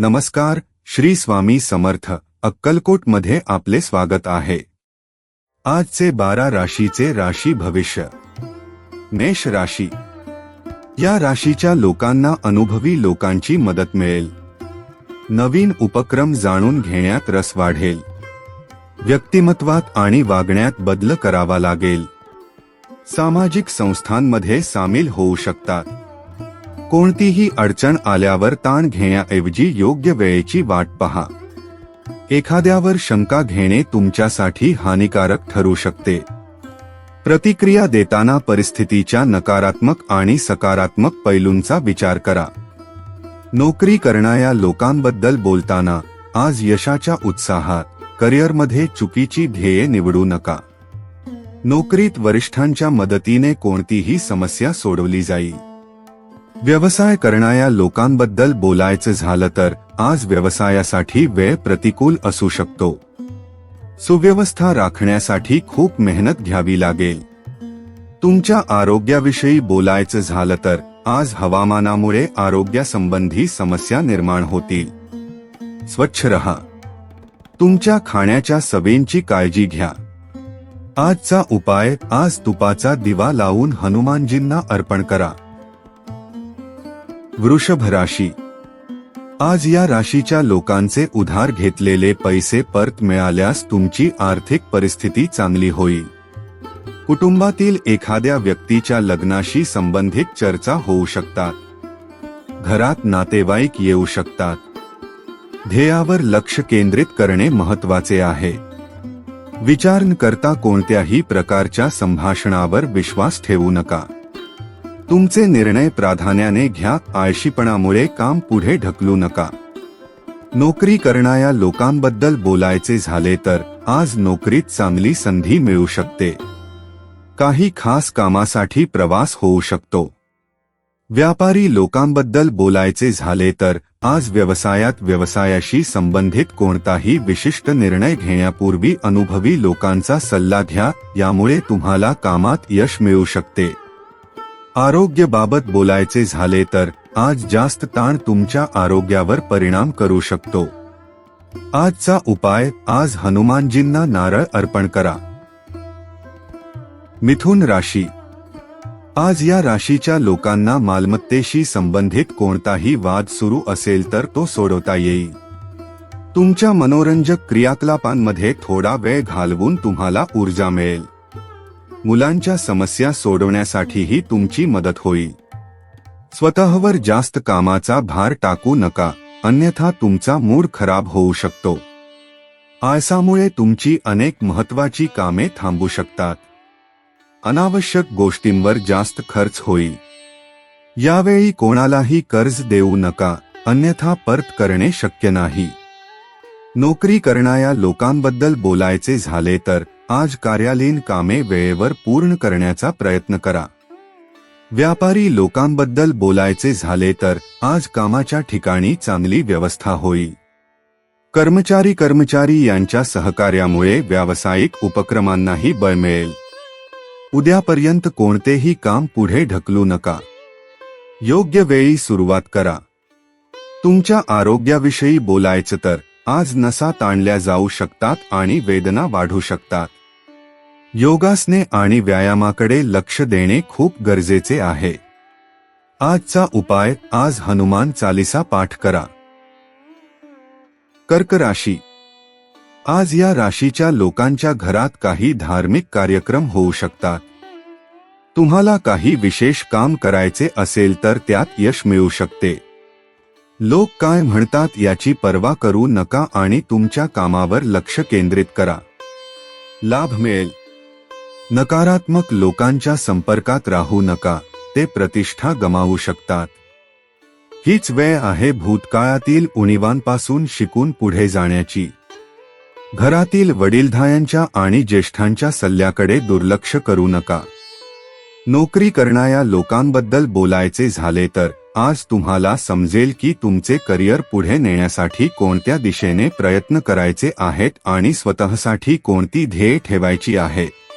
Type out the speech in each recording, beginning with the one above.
नमस्कार श्री स्वामी समर्थ अक्कलकोटमध्ये आपले स्वागत आहे. आजचे बारा राशीचे राशी भविष्य. मेष राशी. या राशीच्या लोकांना अनुभवी लोकांची मदत मिळेल. नवीन उपक्रम जाणून घेण्यात रस वाढेल. व्यक्तिमत्वात आणि वागण्यात बदल करावा लागेल. सामाजिक संस्थांमध्ये सामील होऊ शकतात. कोणतीही अडचण आल्यावर ताण घेण्याऐवजी योग्य वेळेची वाट पहा. एखाद्यावर शंका घेणे तुमच्यासाठी हानिकारक ठरू शकते. प्रतिक्रिया देताना परिस्थितीच्या नकारात्मक आणि सकारात्मक पैलूंचा विचार करा. नोकरी करणाऱ्या लोकांबद्दल बोलताना आज यशाच्या उत्साहात करिअरमध्ये चुकीची ध्येये निवडू नका. नोकरीत वरिष्ठांच्या मदतीने कोणतीही समस्या सोडवली जाईल. व्यवसाय करणाऱ्या लोकांबद्दल बोलायचं झालं तर आज व्यवसायासाठी वेळ प्रतिकूल असू शकतो. सुव्यवस्था राखण्यासाठी खूप मेहनत घ्यावी लागेल. तुमच्या आरोग्याविषयी बोलायचं झालं तर आज हवामानामुळे आरोग्यासंबंधी समस्या निर्माण होतील. स्वच्छ रहा. तुमच्या खाण्याच्या सवयींची काळजी घ्या. आजचा उपाय आज तुपाचा दिवा लावून हनुमानजींना अर्पण करा. वृषभ राशी आज या राशीच्या लोकांचे उधार घेतलेले पैसे परत मिळाल्यास तुमची आर्थिक परिस्थिती चांगली होईल. कुटुंबातील एखाद्या व्यक्तीच्या लग्नाशी संबंधित चर्चा होऊ शकतात. घरात नातेवाईक येऊ शकतात. ध्येयावर लक्ष केंद्रित करणे महत्त्वाचे आहे. विचार न करता कोणत्याही प्रकारच्या संभाषणावर विश्वास ठेवू नका. तुमचे निर्णय प्राधान्याने घ्या आळशीपणामुळे काम पुढे ढकलू नका. नोकरी करणाऱ्या लोकांबद्दल बोलायचे झाले तर आज नोकरीत चांगली संधी मिळू शकते. काही खास कामासाठी प्रवास होऊ शकतो. व्यापारी लोकांबद्दल बोलायचे झाले तर आज व्यवसायात व्यवसायाशी संबंधित कोणताही विशिष्ट निर्णय घेण्यापूर्वी अनुभवी लोकांचा सल्ला घ्या यामुळे तुम्हाला कामात यश मिळू शकते. आरोग्याबाबत बोलायचे झाले तर आज जास्त ताण तुमच्या आरोग्यावर परिणाम करू शकतो. आजचा उपाय आज हनुमानजींना नारळ अर्पण करा. मिथुन राशी. आज या राशीच्या लोकांना मालमत्तेशी संबंधित कोणताही वाद सुरू असेल तर तो सोडवता येईल. तुमच्या मनोरंजक क्रियाकलापांमध्ये थोडा वेळ घालवून तुम्हाला ऊर्जा मिळेल. मुलांच्या समस्या सोडवण्यासाठीही तुमची मदत होईल. स्वतःवर जास्त कामाचा भार टाकू नका अन्यथा तुमचा मूड खराब होऊ शकतो. आळसामुळे तुमची अनेक महत्वाची कामे थांबू शकतात. अनावश्यक गोष्टींवर जास्त खर्च होईल. यावेळी कोणालाही कर्ज देऊ नका अन्यथा परत करणे शक्य नाही. नोकरी करणाऱ्या लोकांबद्दल बोलायचे झाले तर आज कार्यालयीन कामे वेळेवर पूर्ण करण्याचा प्रयत्न करा. व्यापारी लोकांबद्दल बोलायचे झाले तर आज कामाच्या ठिकाणी चांगली व्यवस्था होईल कर्मचारी कर्मचारी यांच्या सहकार्यामुळे व्यावसायिक उपक्रमांनाही बळ मिळेल. उद्यापर्यंत कोणतेही काम पुढे ढकलू नका. योग्य वेळी सुरुवात करा. तुमच्या आरोग्याविषयी बोलायचं तर आज नसा ताणल्या जाऊ शकतात आणि वेदना वाढू शकतात. योगासने आणि व्यायामाकडे लक्ष देणे खूप गरजेचे आहे. आजचा उपाय आज हनुमान चालिसा पाठ करा. कर्क राशी. आज या राशीच्या लोकांच्या घरात काही धार्मिक कार्यक्रम होऊ शकतात. तुम्हाला काही विशेष काम करायचे असेल तर त्यात यश मिळू शकते. लोक काय म्हणतात याची पर्वा करू नका आणि तुमच्या कामावर लक्ष केंद्रित करा. लाभ मिळेल. नकारात्मक लोकांच्या संपर्कात राहू नका ते प्रतिष्ठा गमावू शकतात. हीच वेळ आहे भूतकाळातील उणीवांपासून शिकून पुढे जाण्याची. घरातील वडीलधायांच्या आणि ज्येष्ठांच्या सल्ल्याकडे दुर्लक्ष करू नका. नोकरी करणाऱ्या लोकांबद्दल बोलायचे झाले तर आज तुम्हाला समजेल की तुमचे करिअर पुढे नेण्यासाठी कोणत्या दिशेने प्रयत्न करायचे आहेत आणि स्वतःसाठी कोणती ध्येय ठेवायची आहे.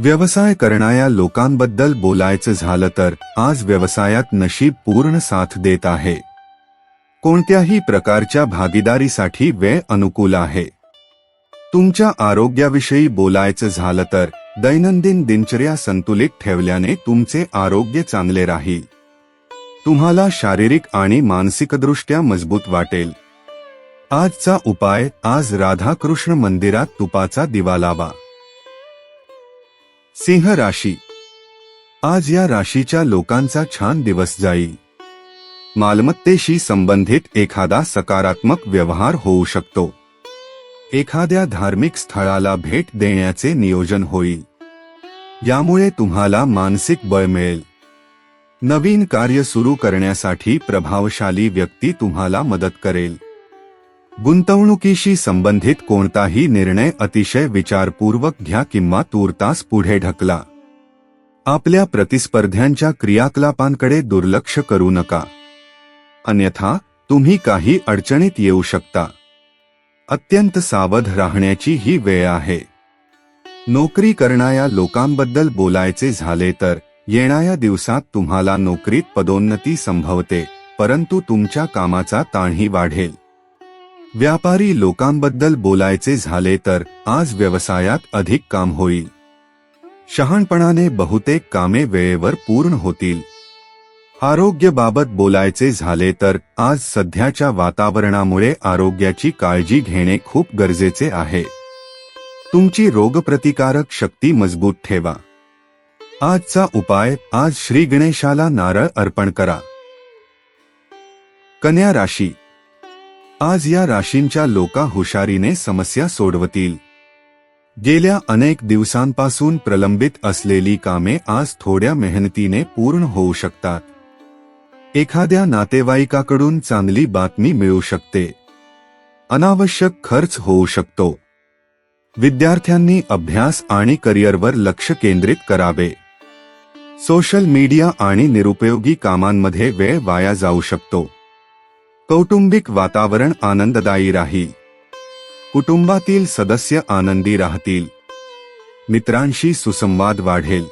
व्यवसाय करणाऱ्या लोकांबद्दल बोलायचं झालं तर आज व्यवसायात नशीब पूर्ण साथ देत आहे. कोणत्याही प्रकारच्या भागीदारीसाठी वेळ अनुकूल आहे. तुमच्या आरोग्याविषयी बोलायचं झालं तर दैनंदिन दिनचर्या संतुलित ठेवल्याने तुमचे आरोग्य चांगले राहील. तुम्हाला शारीरिक आणि मानसिकदृष्ट्या मजबूत वाटेल. आजचा उपाय आज राधाकृष्ण मंदिरात तुपाचा दिवा लावा. सिंह राशी. आज या राशीच्या लोकांचा छान दिवस जाईल. मालमत्तेशी संबंधित एखादा सकारात्मक व्यवहार होऊ शकतो. एखाद्या धार्मिक स्थळाला भेट देण्याचे नियोजन होईल. यामुळे तुम्हाला मानसिक बळ मिळेल. नवीन कार्य सुरू करण्यासाठी प्रभावशाली व्यक्ती तुम्हाला मदत करेल. गुंतवणुकीशी संबंधित कोणताही निर्णय अतिशय विचारपूर्वक घ्या किंवा तूर्तास पुढे ढकला. आपल्या प्रतिस्पर्ध्यांच्या क्रियाकलापांकडे दुर्लक्ष करू नका. अन्यथा तुम्ही काही अडचणीत येऊ शकता. अत्यंत सावध राहण्याची ही वेळ आहे. नोकरी करणाऱ्या लोकांबद्दल बोलायचे झाले तर येणाऱ्या दिवसात तुम्हाला नोकरीत पदोन्नती संभवते परंतु तुमच्या कामाचा ताणही वाढेल. व्यापारी लोकांबद्दल बोलायचे झाले तर आज व्यवसायात अधिक काम होईल. शहाणपणाने बहुतेक कामे वेळेवर पूर्ण होतील. आरोग्यबाबत बोलायचे झाले तर आज सध्याच्या वातावरणामुळे आरोग्याची काळजी घेणे खूप गरजेचे आहे. तुमची रोगप्रतिकारक शक्ती मजबूत ठेवा. आजचा उपाय आज श्री गणेशाला नारळ अर्पण करा. कन्या राशी आज या राशींच्या लोका हुशारीने समस्या सोडवतील. गेल्या अनेक दिवसांपासून प्रलंबित असलेली कामे आज थोड्या मेहनतीने पूर्ण होऊ शकतात. एखाद्या नातेवाईकाकडून चांगली बातमी मिळू शकते. अनावश्यक खर्च होऊ शकतो. विद्यार्थ्यांनी अभ्यास आणि करिअरवर लक्ष केंद्रित करावे. सोशल मीडिया आणि निरुपयोगी कामांमध्ये वेळ वाया जाऊ शकतो. कौटुंबिक वातावरण आनंददायी राहील कुटुंबातील सदस्य आनंदी राहतील. मित्रांशी सुसंवाद वाढेल.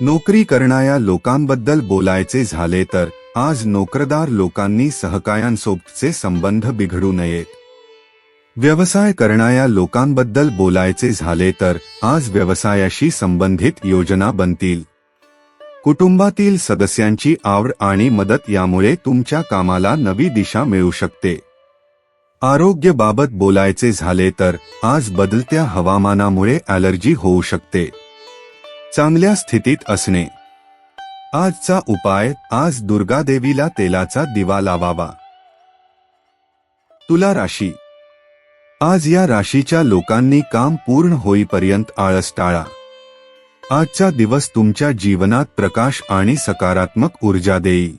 नोकरी करणाऱ्या लोकांबद्दल बोलायचे झाले तर आज नोकरदार लोकांनी सहकायांसोबतचे संबंध बिघडू नयेत. व्यवसाय करणाऱ्या लोकांबद्दल बोलायचे झाले तर आज व्यवसायाशी संबंधित योजना बनतील. कुटुंबातील सदस्यांची आवड आणि मदत यामुळे तुमच्या कामाला नवी दिशा मिळू शकते. आरोग्यबाबत बोलायचे झाले तर आज बदलत्या हवामानामुळे ॲलर्जी होऊ शकते. चांगल्या स्थितीत असणे. आजचा उपाय आज दुर्गादेवीला तेलाचा दिवा लावावा. तुला राशी. आज या राशीच्या लोकांनी काम पूर्ण होईपर्यंत आळस टाळा. आजचा दिवस तुमच्या जीवनात प्रकाश आणि सकारात्मक ऊर्जा देईल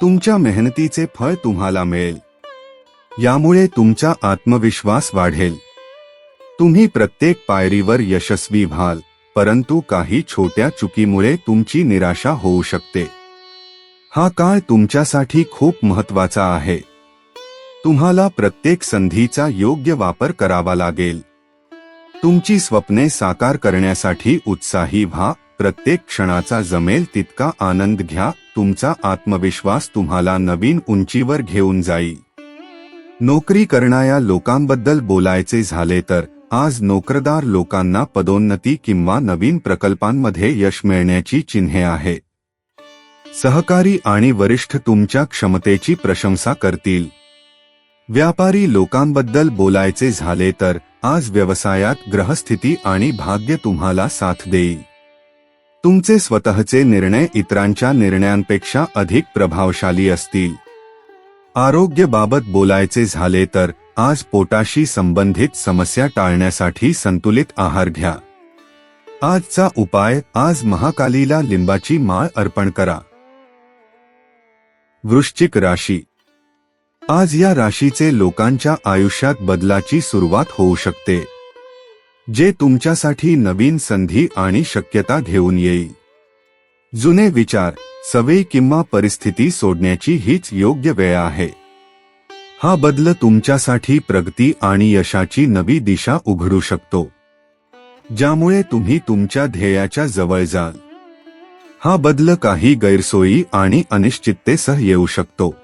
तुमच्या मेहनतीचे फळ तुम्हाला मिळेल. यामुळे तुमचा आत्मविश्वास वाढेल. तुम्ही प्रत्येक पायरीवर यशस्वी व्हाल परंतु काही छोट्या चुकीमुळे तुमची निराशा होऊ शकते. हा काळ तुमच्यासाठी खूप महत्त्वाचा आहे. तुम्हाला प्रत्येक संधीचा योग्य वापर करावा लागेल. तुमची स्वप्ने साकार करण्यासाठी उत्साही व्हा. प्रत्येक क्षणाचा जमेल तितका आनंद घ्या. तुमचा आत्मविश्वास तुम्हाला नवीन उंचीवर घेऊन जाईल. नोकरी करणाऱ्या लोकांबद्दल बोलायचे झाले तर आज नोकरदार लोकांना पदोन्नती किंवा नवीन प्रकल्पांमध्ये यश मिळण्याची चिन्हे आहे सहकारी आणि वरिष्ठ तुमच्या क्षमतेची प्रशंसा करतील. व्यापारी लोकांबद्दल बोलायचे झाले तर आज व्यवसायात ग्रहस्थिती आणि भाग्य तुम्हाला साथ देईल. तुमचे स्वतःचे निर्णय इतरांच्या निर्णयांपेक्षा अधिक प्रभावशाली असतील. आरोग्यबाबत बोलायचे झाले तर आज पोटाशी संबंधित समस्या टाळण्यासाठी संतुलित आहार घ्या. आजचा उपाय आज महाकालीला लिंबाची माळ अर्पण करा. वृश्चिक राशी आज या राशीचे लोकांच्या आयुष्यात बदलाची सुरुवात होऊ शकते जे तुमच्यासाठी नवीन संधी आणि शक्यता घेऊन येईल. जुने विचार सवयी किंवा परिस्थिती सोडण्याची हीच योग्य वेळ आहे. हा बदल तुमच्यासाठी प्रगती आणि यशाची नवी दिशा उघडू शकतो ज्यामुळे तुम्ही तुमच्या ध्येयाच्या जवळ जाल. हा बदल काही गैरसोयी आणि अनिश्चिततेसह येऊ शकतो.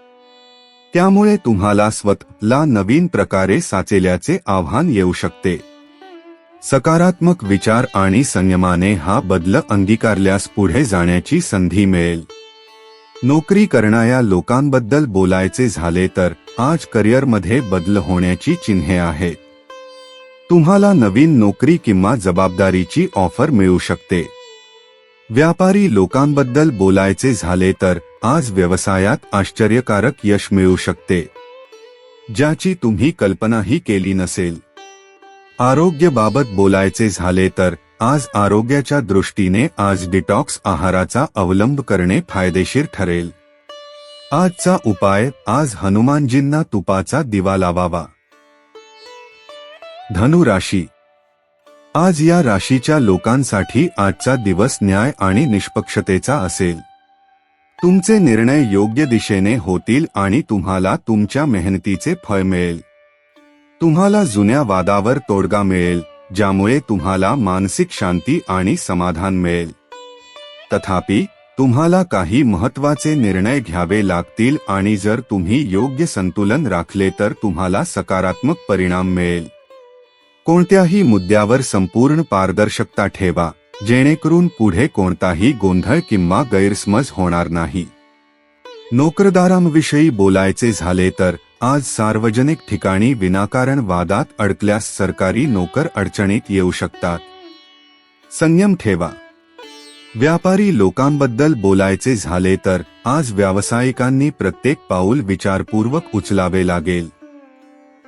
त्यामुळे तुम्हाला स्वतःला नवीन प्रकारे साचेल्याचे आव्हान येऊ शकते. सकारात्मक विचार आणि संयमाने हा बदल अंगीकारल्यास पुढे जाण्याची संधी मिळेल. नोकरी करणाऱ्या लोकांबद्दल बोलायचे झाले तर आज करिअरमध्ये बदल होण्याची चिन्हे आहेत. तुम्हाला नवीन नोकरी किंवा जबाबदारीची ऑफर मिळू शकते. व्यापारी लोकांबद्दल बोलायचे झाले तर आज व्यवसायात आश्चर्यकारक यश मिळू शकते. ज्याची तुम्ही कल्पनाही केली नसेल. आरोग्यबाबत बोलायचे झाले तर आज आरोग्याच्या दृष्टीने आज डिटॉक्स आहाराचा अवलंब करणे फायदेशीर ठरेल. आजचा उपाय आज हनुमानजींना तुपाचा दिवा लावावा. धनुराशी आज या राशीच्या लोकांसाठी आजचा दिवस न्याय आणि निष्पक्षतेचा असेल. तुमचे निर्णय योग्य दिशेने होतील आणि तुम्हाला तुमच्या मेहनतीचे फळ मिळेल. तुम्हाला जुन्या वादावर तोडगा मिळेल ज्यामुळे तुम्हाला मानसिक शांती आणि समाधान मिळेल. तथापि तुम्हाला काही महत्त्वाचे निर्णय घ्यावे लागतील आणि जर तुम्ही योग्य संतुलन राखले तर तुम्हाला सकारात्मक परिणाम मिळेल. कोणत्याही मुद्द्यावर संपूर्ण पारदर्शकता ठेवा जेणेकरून पुढे कोणताही गोंधळ किंवा गैरसमज होणार नाही. नोकरदारांविषयी बोलायचे झाले तर आज सार्वजनिक ठिकाणी विनाकारण वादात अडकल्यास सरकारी नोकर अडचणीत येऊ शकतात. संयम ठेवा. व्यापारी लोकांबद्दल बोलायचे झाले तर आज व्यावसायिकांनी प्रत्येक पाऊल विचारपूर्वक उचलावे लागेल.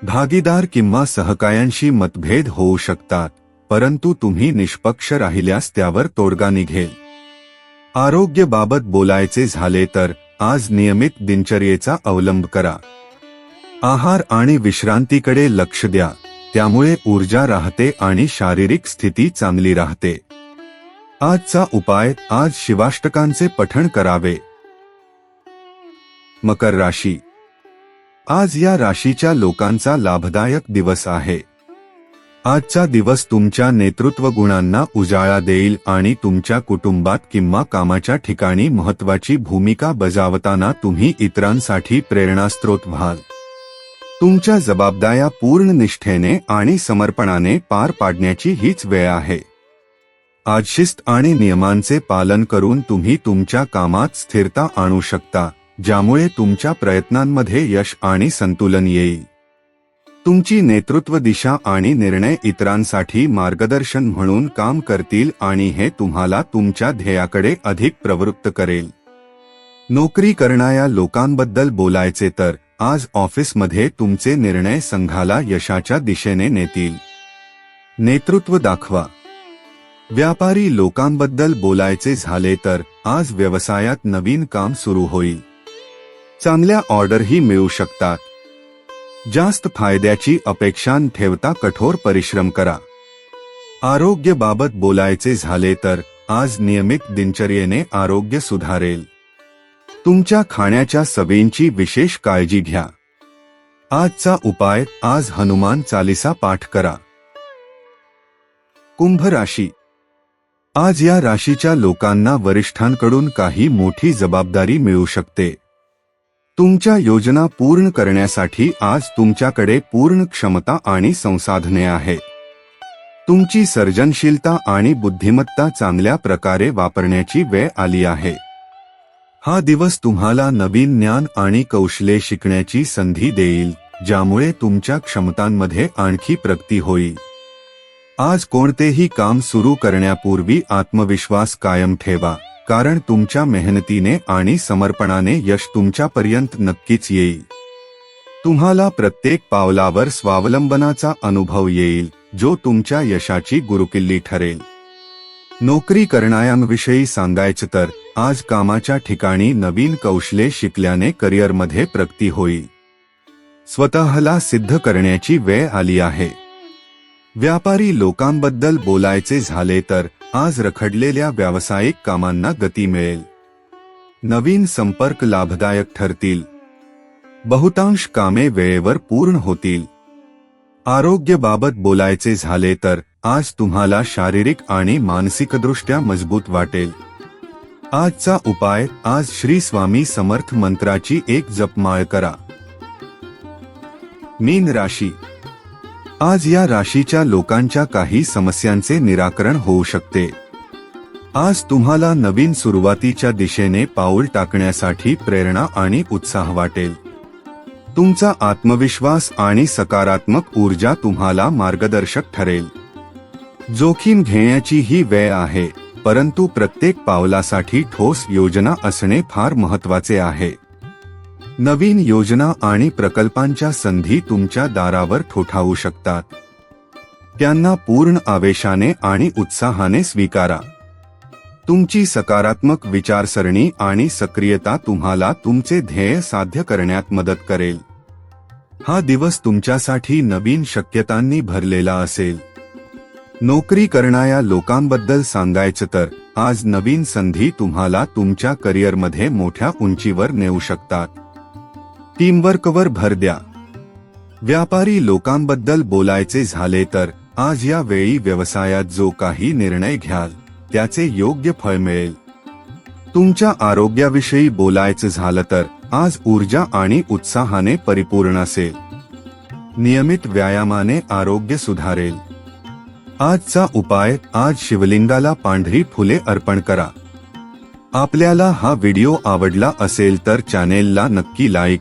भागीदार किंवा सहकायांशी मतभेद होऊ शकतात परंतु तुम्ही निष्पक्ष राहिल्यास त्यावर तोडगा निघेल. आरोग्यबाबत बोलायचे झाले तर आज नियमित दिनचर्येचा अवलंब करा. आहार आणि विश्रांतीकडे लक्ष द्या त्यामुळे ऊर्जा राहते आणि शारीरिक स्थिती चांगली राहते. आजचा उपाय आज शिवाष्टकांचे पठण करावे. मकर राशी आज या राशीच्या लोकांचा लाभदायक दिवस आहे. आजचा दिवस तुमच्या नेतृत्व गुणांना उजाळा देईल आणि तुमच्या कुटुंबात किंवा कामाच्या ठिकाणी महत्वाची भूमिका बजावताना तुम्ही इतरांसाठी प्रेरणास्त्रोत व्हाल. तुमच्या जबाबदाऱ्या पूर्ण निष्ठेने आणि समर्पणाने पार पाडण्याची हीच वेळ आहे. आज शिस्त आणि नियमांचे पालन करून तुम्ही तुमच्या कामात स्थिरता आणू शकता. ज्यामुळे तुमच्या प्रयत्नांमध्ये यश आणि संतुलन येईल. तुमची नेतृत्व दिशा आणि निर्णय इतरांसाठी मार्गदर्शन म्हणून काम करतील आणि हे तुम्हाला तुमच्या ध्येयाकडे अधिक प्रवृत्त करेल. नोकरी करणाऱ्या लोकांबद्दल बोलायचे तर आज ऑफिसमध्ये तुमचे निर्णय संघाला यशाच्या दिशेने नेतील. नेतृत्व दाखवा. व्यापारी लोकांबद्दल बोलायचे झाले तर आज व्यवसायात नवीन काम सुरू होईल. चांगल्या ऑर्डरही मिळू शकतात. जास्त फायद्याची अपेक्षा ठेवता कठोर परिश्रम करा. आरोग्यबाबत बोलायचे झाले तर आज नियमित दिनचर्येने आरोग्य सुधारेल. तुमच्या खाण्याच्या सवयींची विशेष काळजी घ्या. आजचा उपाय आज हनुमान चालिसा पाठ करा. कुंभ राशी. आज या राशीच्या लोकांना वरिष्ठांकडून काही मोठी जबाबदारी मिळू शकते. तुमच्या योजना पूर्ण करण्यासाठी आज तुमच्याकडे पूर्ण क्षमता आणि संसाधने आहेत तुमची सर्जनशीलता आणि बुद्धिमत्ता चांगल्या प्रकारे वापरण्याची वेळ आली आहे. हा दिवस तुम्हाला नवीन ज्ञान आणि कौशल्ये शिकण्याची संधी देईल ज्यामुळे तुमच्या क्षमतांमध्ये आणखी प्रगती होईल. आज कोणतेही काम सुरू करण्यापूर्वी आत्मविश्वास कायम ठेवा. कारण तुमच्या मेहनतीने आणि समर्पणाने यश तुमच्यापर्यंत नक्कीच येईल. तुम्हाला प्रत्येक पावलावर स्वावलंबनाचा अनुभव येईल जो तुमच्या यशाची गुरुकिल्ली ठरेल. नोकरी करणाऱ्यांविषयी सांगायचं तर आज कामाच्या ठिकाणी नवीन कौशल्ये शिकल्याने करिअरमध्ये प्रगती होईल. स्वतःला सिद्ध करण्याची वेळ आली आहे. व्यापारी लोकांबद्दल बोलायचे झाले तर आज रखडलेल्या व्यावसायिक कामांना गती मिळेल. नवीन संपर्क लाभदायक ठरतील. बहुतांश कामे वेळेवर पूर्ण होतील. आरोग्याबाबत बोलायचे झाले तर आज तुम्हाला शारीरिक आणि मानसिकदृष्ट्या मजबूत वाटेल. आजचा उपाय आज श्री स्वामी समर्थ मंत्राची एक जपमाळ करा. मीन राशी आज या राशीच्या लोकांच्या काही समस्यांचे निराकरण होऊ शकते. आज तुम्हाला नवीन सुरुवातीच्या दिशेने पाऊल टाकण्यासाठी प्रेरणा आणि उत्साह वाटेल. तुमचा आत्मविश्वास आणि सकारात्मक ऊर्जा तुम्हाला मार्गदर्शक ठरेल. जोखीम घेण्याची ही वेळ आहे परंतु प्रत्येक पावलासाठी ठोस योजना असणे फार महत्त्वाचे आहे. नवीन योजना आणि प्रकल्पांच्या संधी तुमच्या दारावर ठोठावू शकतात. त्यांना पूर्ण आवेशाने आणि उत्साहाने स्वीकारा. तुमची सकारात्मक विचारसरणी आणि सक्रियता तुम्हाला तुमचे ध्येय साध्य करण्यात मदत करेल. हा दिवस तुमच्यासाठी नवीन शक्यतांनी भरलेला असेल. नोकरी करणाऱ्या लोकांबद्दल सांगायचं तर आज नवीन संधी तुम्हाला तुमच्या करिअरमध्ये मोठ्या उंचीवर नेऊ शकतात. टीमवर्कवर भर द्या. व्यापारी लोकांबद्दल बोलायचे झाले तर आज या वेळी व्यवसायात जो काही निर्णय घ्याल त्याचे योग्य फळ मिळेल. तुमच्या आरोग्याविषयी बोलायचं झालं तर आज ऊर्जा आणि उत्साहाने परिपूर्ण असेल. नियमित व्यायामाने आरोग्य सुधारेल. आजचा उपाय आज शिवलिंगाला पांढरी फुले अर्पण करा. आपल्याला हा व्हिडिओ आवडला असेल तर चॅनेलला नक्की लाईक